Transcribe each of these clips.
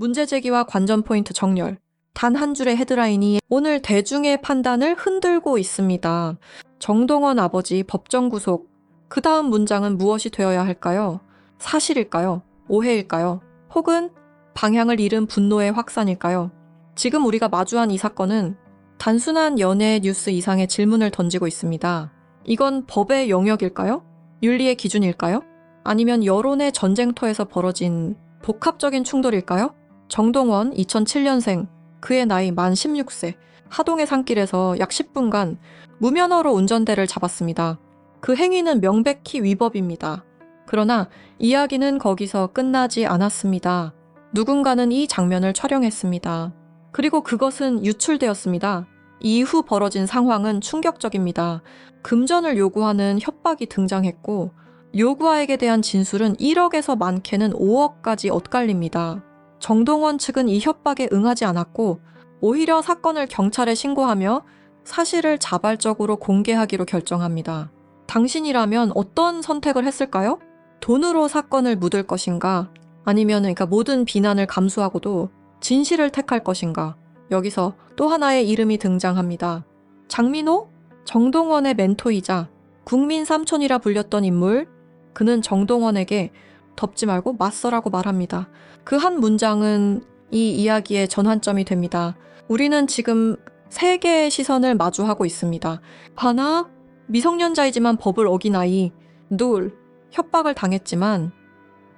문제 제기와 관전 포인트 정렬. 단 한 줄의 헤드라인이 오늘 대중의 판단을 흔들고 있습니다. 정동원 아버지 법정 구속. 그 다음 문장은 무엇이 되어야 할까요? 사실일까요? 오해일까요? 혹은 방향을 잃은 분노의 확산일까요? 지금 우리가 마주한 이 사건은 단순한 연예 뉴스 이상의 질문을 던지고 있습니다. 이건 법의 영역일까요? 윤리의 기준일까요? 아니면 여론의 전쟁터에서 벌어진 복합적인 충돌일까요? 정동원 2007년생, 그의 나이 만 16세, 하동의 산길에서 약 10분간 무면허로 운전대를 잡았습니다. 그 행위는 명백히 위법입니다. 그러나 이야기는 거기서 끝나지 않았습니다. 누군가는 이 장면을 촬영했습니다. 그리고 그것은 유출되었습니다. 이후 벌어진 상황은 충격적입니다. 금전을 요구하는 협박이 등장했고, 요구아에게 대한 진술은 1억에서 많게는 5억까지 엇갈립니다. 정동원 측은 이 협박에 응하지 않았고, 오히려 사건을 경찰에 신고하며 사실을 자발적으로 공개하기로 결정합니다. 당신이라면 어떤 선택을 했을까요? 돈으로 사건을 묻을 것인가? 아니면 그러니까 모든 비난을 감수하고도 진실을 택할 것인가? 여기서 또 하나의 이름이 등장합니다. 장민호? 정동원의 멘토이자 국민 삼촌이라 불렸던 인물. 그는 정동원에게 덮지 말고 맞서라고 말합니다. 그 한 문장은 이 이야기의 전환점이 됩니다. 우리는 지금 세 개의 시선을 마주하고 있습니다. 하나, 미성년자이지만 법을 어긴 아이. 둘, 협박을 당했지만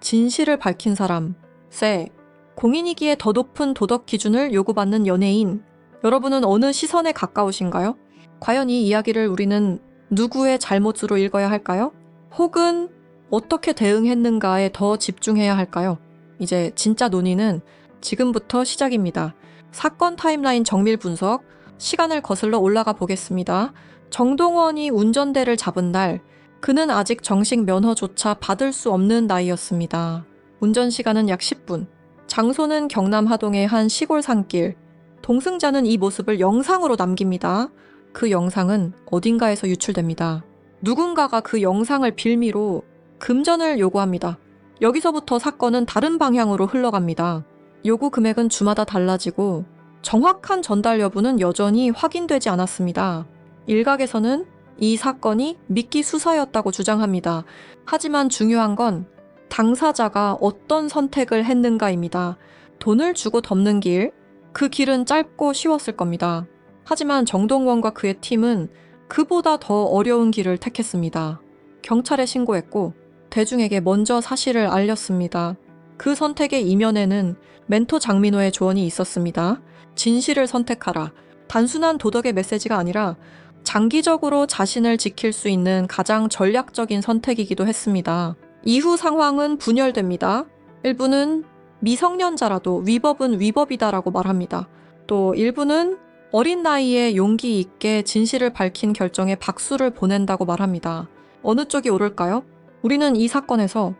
진실을 밝힌 사람. 세, 공인이기에 더 높은 도덕 기준을 요구받는 연예인. 여러분은 어느 시선에 가까우신가요? 과연 이 이야기를 우리는 누구의 잘못으로 읽어야 할까요? 혹은 어떻게 대응했는가에 더 집중해야 할까요? 이제 진짜 논의는 지금부터 시작입니다. 사건 타임라인 정밀 분석, 시간을 거슬러 올라가 보겠습니다. 정동원이 운전대를 잡은 날, 그는 아직 정식 면허조차 받을 수 없는 나이였습니다. 운전 시간은 약 10분. 장소는 경남 하동의 한 시골 산길. 동승자는 이 모습을 영상으로 남깁니다. 그 영상은 어딘가에서 유출됩니다. 누군가가 그 영상을 빌미로 금전을 요구합니다. 여기서부터 사건은 다른 방향으로 흘러갑니다. 요구 금액은 주마다 달라지고 정확한 전달 여부는 여전히 확인되지 않았습니다. 일각에서는 이 사건이 미끼 수사였다고 주장합니다. 하지만 중요한 건 당사자가 어떤 선택을 했는가입니다. 돈을 주고 덮는 길, 그 길은 짧고 쉬웠을 겁니다. 하지만 정동원과 그의 팀은 그보다 더 어려운 길을 택했습니다. 경찰에 신고했고 대중에게 먼저 사실을 알렸습니다. 그 선택의 이면에는 멘토 장민호의 조언이 있었습니다. 진실을 선택하라. 단순한 도덕의 메시지가 아니라 장기적으로 자신을 지킬 수 있는 가장 전략적인 선택이기도 했습니다. 이후 상황은 분열됩니다. 일부는 미성년자라도 위법은 위법이다라고 말합니다. 또 일부는 어린 나이에 용기 있게 진실을 밝힌 결정에 박수를 보낸다고 말합니다. 어느 쪽이 옳을까요? 우리는 이 사건에서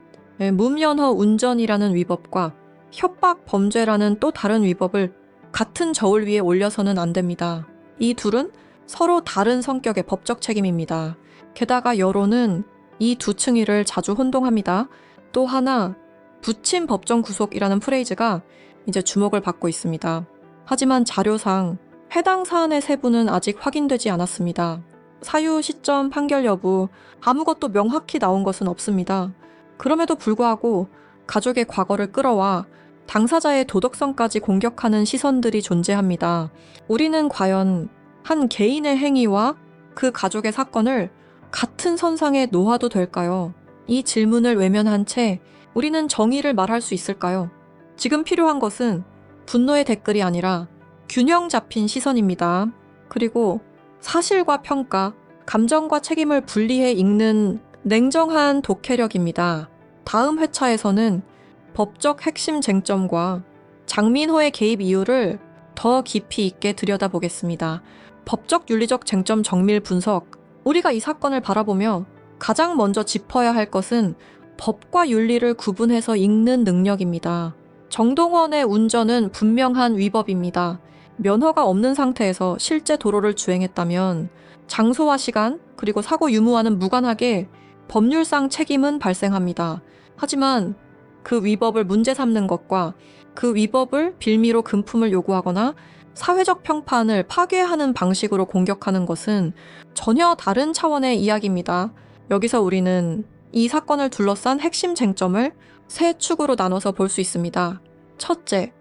무면허 운전이라는 위법과 협박 범죄라는 또 다른 위법을 같은 저울 위에 올려서는 안 됩니다. 이 둘은 서로 다른 성격의 법적 책임입니다. 게다가 여론은 이 두 층위를 자주 혼동합니다. 또 하나, 부친 법정 구속이라는 프레이즈가 이제 주목을 받고 있습니다. 하지만 자료상 해당 사안의 세부는 아직 확인되지 않았습니다. 사유 시점, 판결 여부, 아무것도 명확히 나온 것은 없습니다. 그럼에도 불구하고 가족의 과거를 끌어와 당사자의 도덕성까지 공격하는 시선들이 존재합니다. 우리는 과연 한 개인의 행위와 그 가족의 사건을 같은 선상에 놓아도 될까요? 이 질문을 외면한 채 우리는 정의를 말할 수 있을까요? 지금 필요한 것은 분노의 댓글이 아니라 균형 잡힌 시선입니다. 그리고 사실과 평가, 감정과 책임을 분리해 읽는 냉정한 독해력입니다. 다음 회차에서는 법적 핵심 쟁점과 장민호의 개입 이유를 더 깊이 있게 들여다보겠습니다. 법적 윤리적 쟁점 정밀 분석. 우리가 이 사건을 바라보며 가장 먼저 짚어야 할 것은 법과 윤리를 구분해서 읽는 능력입니다. 정동원의 운전은 분명한 위법입니다. 면허가 없는 상태에서 실제 도로를 주행했다면 장소와 시간, 그리고 사고 유무와는 무관하게 법률상 책임은 발생합니다. 하지만 그 위법을 문제 삼는 것과 그 위법을 빌미로 금품을 요구하거나 사회적 평판을 파괴하는 방식으로 공격하는 것은 전혀 다른 차원의 이야기입니다. 여기서 우리는 이 사건을 둘러싼 핵심 쟁점을 세 축으로 나눠서 볼 수 있습니다. 첫째,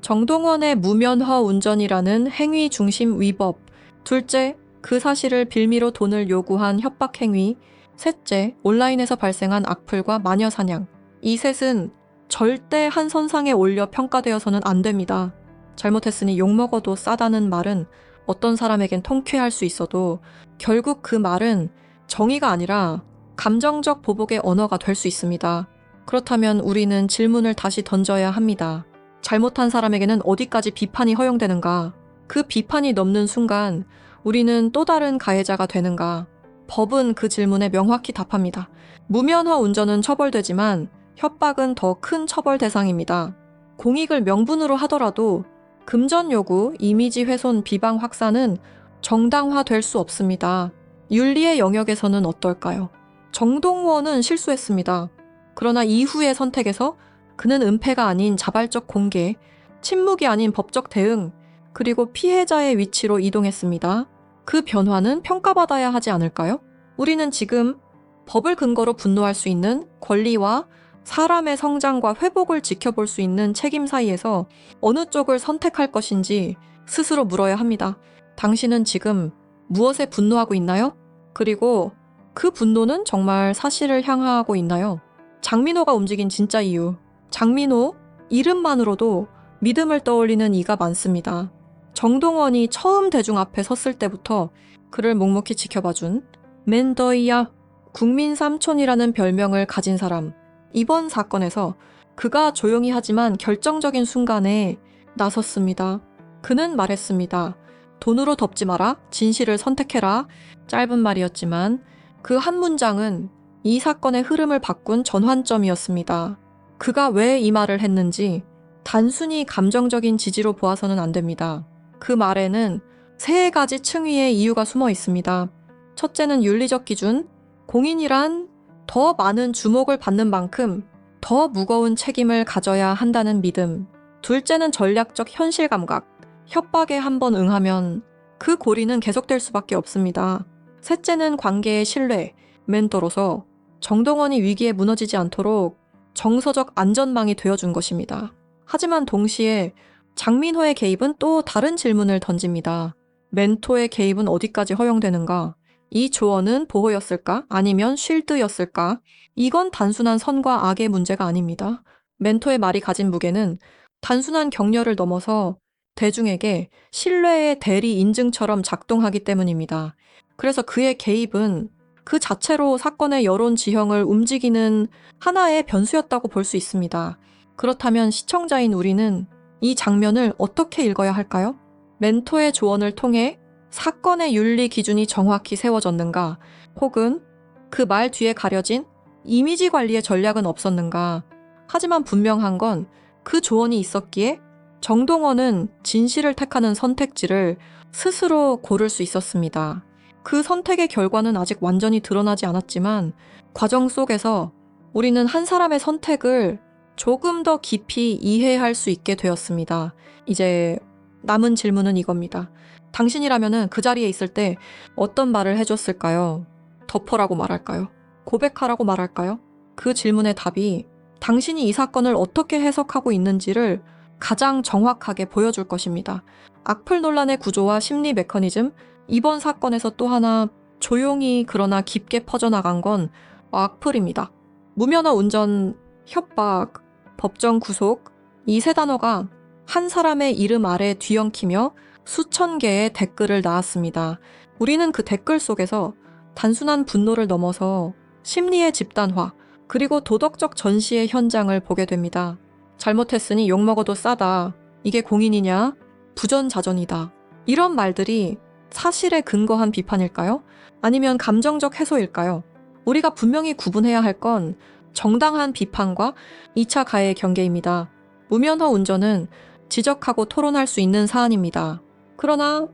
정동원의 무면허 운전이라는 행위 중심 위법. 둘째, 그 사실을 빌미로 돈을 요구한 협박 행위. 셋째, 온라인에서 발생한 악플과 마녀 사냥. 이 셋은 절대 한 선상에 올려 평가되어서는 안 됩니다. 잘못했으니 욕먹어도 싸다는 말은 어떤 사람에겐 통쾌할 수 있어도 결국 그 말은 정의가 아니라 감정적 보복의 언어가 될 수 있습니다. 그렇다면 우리는 질문을 다시 던져야 합니다. 잘못한 사람에게는 어디까지 비판이 허용되는가? 그 비판이 넘는 순간 우리는 또 다른 가해자가 되는가? 법은 그 질문에 명확히 답합니다. 무면허 운전은 처벌되지만 협박은 더 큰 처벌 대상입니다. 공익을 명분으로 하더라도 금전 요구, 이미지 훼손, 비방 확산은 정당화될 수 없습니다. 윤리의 영역에서는 어떨까요? 정동원은 실수했습니다. 그러나 이후의 선택에서 그는 은폐가 아닌 자발적 공개, 침묵이 아닌 법적 대응, 그리고 피해자의 위치로 이동했습니다. 그 변화는 평가받아야 하지 않을까요? 우리는 지금 법을 근거로 분노할 수 있는 권리와 사람의 성장과 회복을 지켜볼 수 있는 책임 사이에서 어느 쪽을 선택할 것인지 스스로 물어야 합니다. 당신은 지금 무엇에 분노하고 있나요? 그리고 그 분노는 정말 사실을 향하고 있나요? 장민호가 움직인 진짜 이유. 장민호 이름만으로도 믿음을 떠올리는 이가 많습니다. 정동원이 처음 대중 앞에 섰을 때부터 그를 묵묵히 지켜봐준 맨더이야 국민 삼촌이라는 별명을 가진 사람. 이번 사건에서 그가 조용히 하지만 결정적인 순간에 나섰습니다. 그는 말했습니다. 돈으로 덮지 마라. 진실을 선택해라. 짧은 말이었지만 그 한 문장은 이 사건의 흐름을 바꾼 전환점이었습니다. 그가 왜 이 말을 했는지 단순히 감정적인 지지로 보아서는 안 됩니다. 그 말에는 세 가지 층위의 이유가 숨어 있습니다. 첫째는 윤리적 기준, 공인이란 더 많은 주목을 받는 만큼 더 무거운 책임을 가져야 한다는 믿음. 둘째는 전략적 현실 감각. 협박에 한번 응하면 그 고리는 계속될 수밖에 없습니다. 셋째는 관계의 신뢰. 멘토로서 정동원이 위기에 무너지지 않도록 정서적 안전망이 되어준 것입니다. 하지만 동시에 장민호의 개입은 또 다른 질문을 던집니다. 멘토의 개입은 어디까지 허용되는가? 이 조언은 보호였을까? 아니면 쉴드였을까? 이건 단순한 선과 악의 문제가 아닙니다. 멘토의 말이 가진 무게는 단순한 격려를 넘어서 대중에게 신뢰의 대리 인증처럼 작동하기 때문입니다. 그래서 그의 개입은 그 자체로 사건의 여론 지형을 움직이는 하나의 변수였다고 볼 수 있습니다. 그렇다면 시청자인 우리는 이 장면을 어떻게 읽어야 할까요? 멘토의 조언을 통해 사건의 윤리 기준이 정확히 세워졌는가, 혹은 그 말 뒤에 가려진 이미지 관리의 전략은 없었는가. 하지만 분명한 건 그 조언이 있었기에 정동원은 진실을 택하는 선택지를 스스로 고를 수 있었습니다. 그 선택의 결과는 아직 완전히 드러나지 않았지만 과정 속에서 우리는 한 사람의 선택을 조금 더 깊이 이해할 수 있게 되었습니다. 이제 남은 질문은 이겁니다. 당신이라면 그 자리에 있을 때 어떤 말을 해줬을까요? 덮어라고 말할까요? 고백하라고 말할까요? 그 질문의 답이 당신이 이 사건을 어떻게 해석하고 있는지를 가장 정확하게 보여줄 것입니다. 악플 논란의 구조와 심리 메커니즘, 이번 사건에서 또 하나 조용히 그러나 깊게 퍼져나간 건 악플입니다. 무면허 운전, 협박, 법정 구속, 이 세 단어가 한 사람의 이름 아래 뒤엉키며 수천 개의 댓글을 낳았습니다. 우리는 그 댓글 속에서 단순한 분노를 넘어서 심리의 집단화, 그리고 도덕적 전시의 현장을 보게 됩니다. 잘못했으니 욕먹어도 싸다. 이게 공인이냐? 부전자전이다. 이런 말들이 사실에 근거한 비판일까요? 아니면 감정적 해소일까요? 우리가 분명히 구분해야 할 건 정당한 비판과 2차 가해의 경계입니다. 무면허 운전은 지적하고 토론할 수 있는 사안입니다. 그러나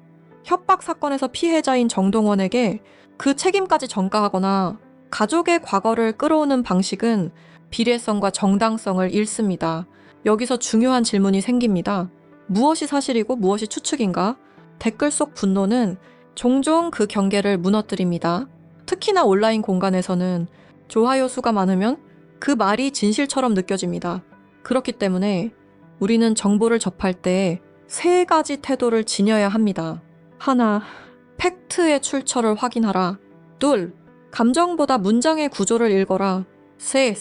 협박 사건에서 피해자인 정동원에게 그 책임까지 전가하거나 가족의 과거를 끌어오는 방식은 비례성과 정당성을 잃습니다. 여기서 중요한 질문이 생깁니다. 무엇이 사실이고 무엇이 추측인가? 댓글 속 분노는 종종 그 경계를 무너뜨립니다. 특히나 온라인 공간에서는 좋아요 수가 많으면 그 말이 진실처럼 느껴집니다. 그렇기 때문에 우리는 정보를 접할 때 세 가지 태도를 지녀야 합니다. 하나, 팩트의 출처를 확인하라. 둘, 감정보다 문장의 구조를 읽어라. 셋,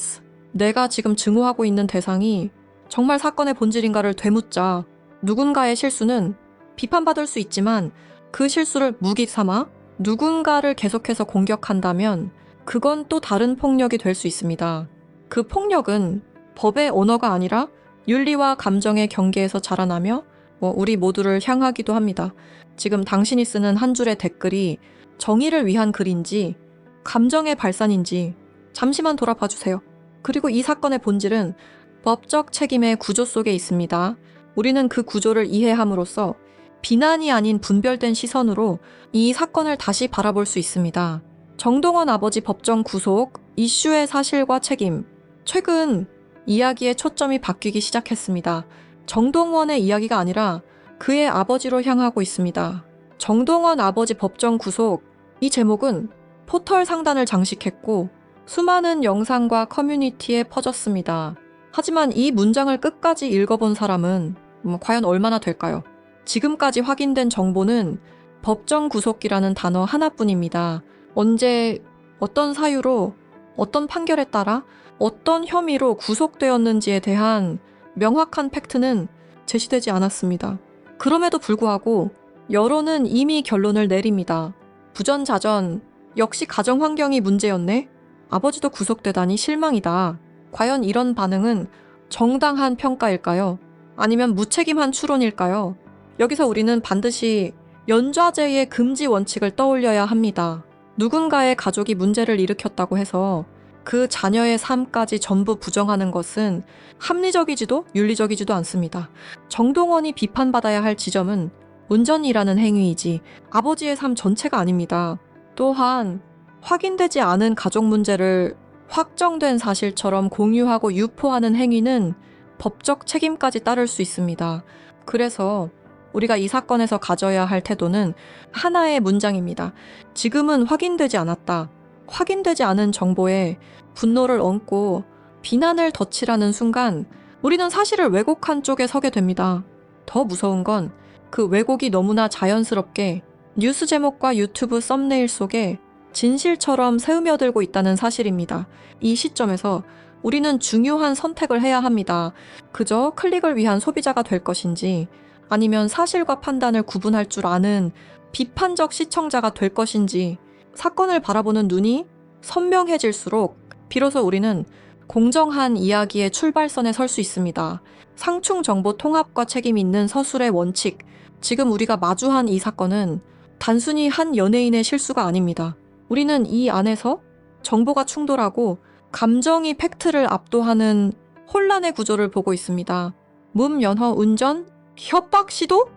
내가 지금 증오하고 있는 대상이 정말 사건의 본질인가를 되묻자. 누군가의 실수는 비판받을 수 있지만 그 실수를 무기 삼아 누군가를 계속해서 공격한다면 그건 또 다른 폭력이 될 수 있습니다. 그 폭력은 법의 언어가 아니라 윤리와 감정의 경계에서 자라나며 뭐 우리 모두를 향하기도 합니다. 지금 당신이 쓰는 한 줄의 댓글이 정의를 위한 글인지 감정의 발산인지 잠시만 돌아봐 주세요. 그리고 이 사건의 본질은 법적 책임의 구조 속에 있습니다. 우리는 그 구조를 이해함으로써 비난이 아닌 분별된 시선으로 이 사건을 다시 바라볼 수 있습니다. 정동원 아버지 법정 구속, 이슈의 사실과 책임. 최근 이야기의 초점이 바뀌기 시작했습니다. 정동원의 이야기가 아니라 그의 아버지로 향하고 있습니다. 정동원 아버지 법정 구속. 이 제목은 포털 상단을 장식했고 수많은 영상과 커뮤니티에 퍼졌습니다. 하지만 이 문장을 끝까지 읽어본 사람은 음, 과연 얼마나 될까요? 지금까지 확인된 정보는 법정 구속이라는 단어 하나뿐입니다. 언제, 어떤 사유로, 어떤 판결에 따라, 어떤 혐의로 구속되었는지에 대한 명확한 팩트는 제시되지 않았습니다. 그럼에도 불구하고 여론은 이미 결론을 내립니다. 부전자전, 역시 가정 환경이 문제였네? 아버지도 구속되다니 실망이다. 과연 이런 반응은 정당한 평가일까요? 아니면 무책임한 추론일까요? 여기서 우리는 반드시 연좌제의 금지 원칙을 떠올려야 합니다. 누군가의 가족이 문제를 일으켰다고 해서 그 자녀의 삶까지 전부 부정하는 것은 합리적이지도 윤리적이지도 않습니다. 정동원이 비판받아야 할 지점은 운전이라는 행위이지 아버지의 삶 전체가 아닙니다. 또한 확인되지 않은 가족 문제를 확정된 사실처럼 공유하고 유포하는 행위는 법적 책임까지 따를 수 있습니다. 그래서 우리가 이 사건에서 가져야 할 태도는 하나의 문장입니다. 지금은 확인되지 않았다. 확인되지 않은 정보에 분노를 얹고 비난을 덧칠하는 순간 우리는 사실을 왜곡한 쪽에 서게 됩니다. 더 무서운 건 그 왜곡이 너무나 자연스럽게 뉴스 제목과 유튜브 썸네일 속에 진실처럼 새으며들고 있다는 사실입니다. 이 시점에서 우리는 중요한 선택을 해야 합니다. 그저 클릭을 위한 소비자가 될 것인지 아니면 사실과 판단을 구분할 줄 아는 비판적 시청자가 될 것인지 사건을 바라보는 눈이 선명해질수록 비로소 우리는 공정한 이야기의 출발선에 설 수 있습니다. 상충 정보 통합과 책임 있는 서술의 원칙. 지금 우리가 마주한 이 사건은 단순히 한 연예인의 실수가 아닙니다. 우리는 이 안에서 정보가 충돌하고 감정이 팩트를 압도하는 혼란의 구조를 보고 있습니다. 문면허 운전, 협박 시도,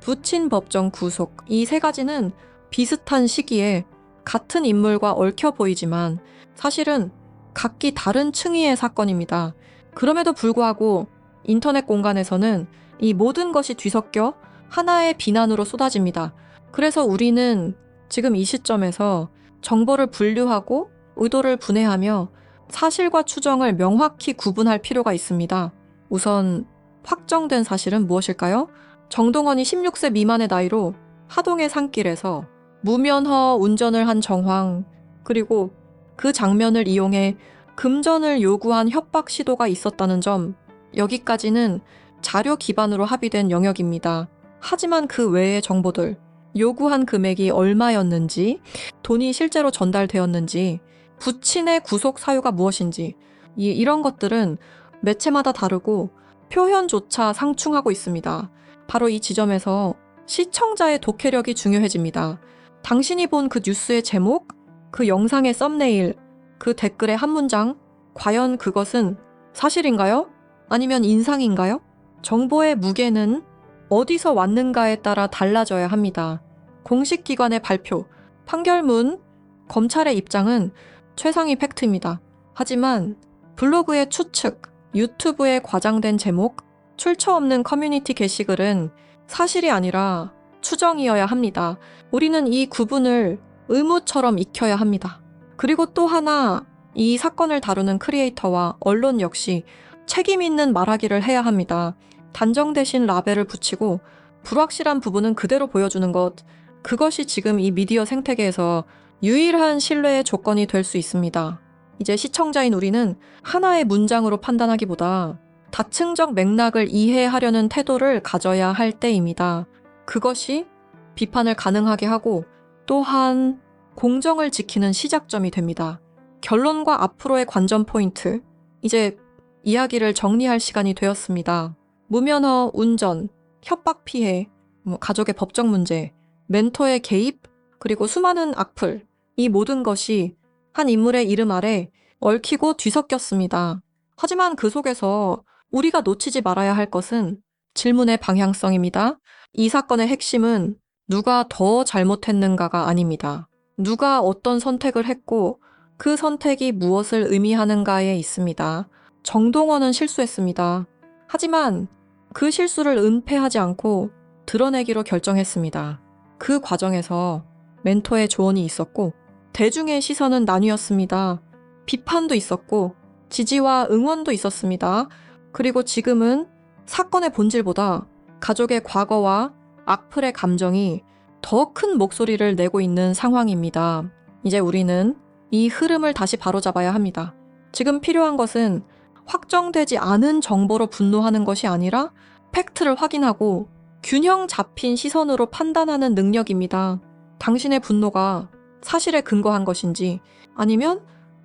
부친 법정 구속. 이 세 가지는 비슷한 시기에 같은 인물과 얽혀 보이지만 사실은 각기 다른 층위의 사건입니다. 그럼에도 불구하고 인터넷 공간에서는 이 모든 것이 뒤섞여 하나의 비난으로 쏟아집니다. 그래서 우리는 지금 이 시점에서 정보를 분류하고 의도를 분해하며 사실과 추정을 명확히 구분할 필요가 있습니다. 우선 확정된 사실은 무엇일까요? 정동원이 16세 미만의 나이로 하동의 산길에서 무면허 운전을 한 정황, 그리고 그 장면을 이용해 금전을 요구한 협박 시도가 있었다는 점, 여기까지는 자료 기반으로 합의된 영역입니다. 하지만 그 외의 정보들, 요구한 금액이 얼마였는지, 돈이 실제로 전달되었는지, 부친의 구속 사유가 무엇인지, 이, 이런 것들은 매체마다 다르고 표현조차 상충하고 있습니다. 바로 이 지점에서 시청자의 독해력이 중요해집니다. 당신이 본 그 뉴스의 제목, 그 영상의 썸네일, 그 댓글의 한 문장, 과연 그것은 사실인가요? 아니면 인상인가요? 정보의 무게는 어디서 왔는가에 따라 달라져야 합니다. 공식 기관의 발표, 판결문, 검찰의 입장은 최상위 팩트입니다. 하지만 블로그의 추측, 유튜브에 과장된 제목, 출처 없는 커뮤니티 게시글은 사실이 아니라 추정이어야 합니다. 우리는 이 구분을 의무처럼 익혀야 합니다. 그리고 또 하나, 이 사건을 다루는 크리에이터와 언론 역시 책임 있는 말하기를 해야 합니다. 단정 대신 라벨을 붙이고 불확실한 부분은 그대로 보여주는 것, 그것이 지금 이 미디어 생태계에서 유일한 신뢰의 조건이 될 수 있습니다. 이제 시청자인 우리는 하나의 문장으로 판단하기보다 다층적 맥락을 이해하려는 태도를 가져야 할 때입니다. 그것이 비판을 가능하게 하고 또한 공정을 지키는 시작점이 됩니다. 결론과 앞으로의 관전 포인트. 이제 이야기를 정리할 시간이 되었습니다. 무면허 운전, 협박 피해, 뭐 가족의 법적 문제, 멘토의 개입, 그리고 수많은 악플. 이 모든 것이 한 인물의 이름 아래 얽히고 뒤섞였습니다. 하지만 그 속에서 우리가 놓치지 말아야 할 것은 질문의 방향성입니다. 이 사건의 핵심은 누가 더 잘못했는가가 아닙니다. 누가 어떤 선택을 했고 그 선택이 무엇을 의미하는가에 있습니다. 정동원은 실수했습니다. 하지만 그 실수를 은폐하지 않고 드러내기로 결정했습니다. 그 과정에서 멘토의 조언이 있었고 대중의 시선은 나뉘었습니다. 비판도 있었고 지지와 응원도 있었습니다. 그리고 지금은 사건의 본질보다 가족의 과거와 악플의 감정이 더 큰 목소리를 내고 있는 상황입니다. 이제 우리는 이 흐름을 다시 바로잡아야 합니다. 지금 필요한 것은 확정되지 않은 정보로 분노하는 것이 아니라 팩트를 확인하고 균형 잡힌 시선으로 판단하는 능력입니다. 당신의 분노가 사실에 근거한 것인지 아니면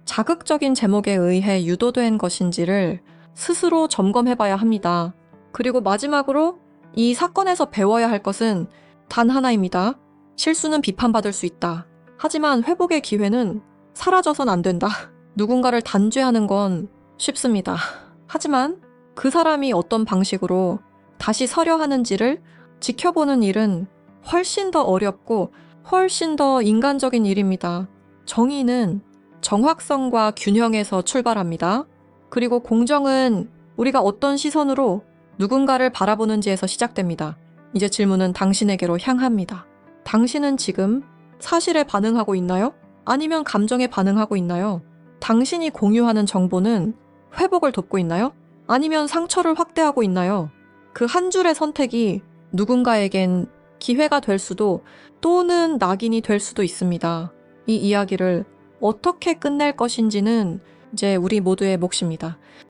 자극적인 제목에 의해 유도된 것인지를 스스로 점검해 봐야 합니다. 그리고 마지막으로 이 사건에서 배워야 할 것은 단 하나입니다. 실수는 비판받을 수 있다. 하지만 회복의 기회는 사라져선 안 된다. 누군가를 단죄하는 건 쉽습니다. 하지만 그 사람이 어떤 방식으로 다시 서려 하는지를 지켜보는 일은 훨씬 더 어렵고 훨씬 더 인간적인 일입니다. 정의는 정확성과 균형에서 출발합니다. 그리고 공정은 우리가 어떤 시선으로 누군가를 바라보는지에서 시작됩니다. 이제 질문은 당신에게로 향합니다. 당신은 지금 사실에 반응하고 있나요? 아니면 감정에 반응하고 있나요? 당신이 공유하는 정보는 회복을 돕고 있나요? 아니면 상처를 확대하고 있나요? 그 한 줄의 선택이 누군가에겐 기회가 될 수도 또는 낙인이 될 수도 있습니다. 이 이야기를 어떻게 끝낼 것인지는 이제 우리 모두의 몫입니다.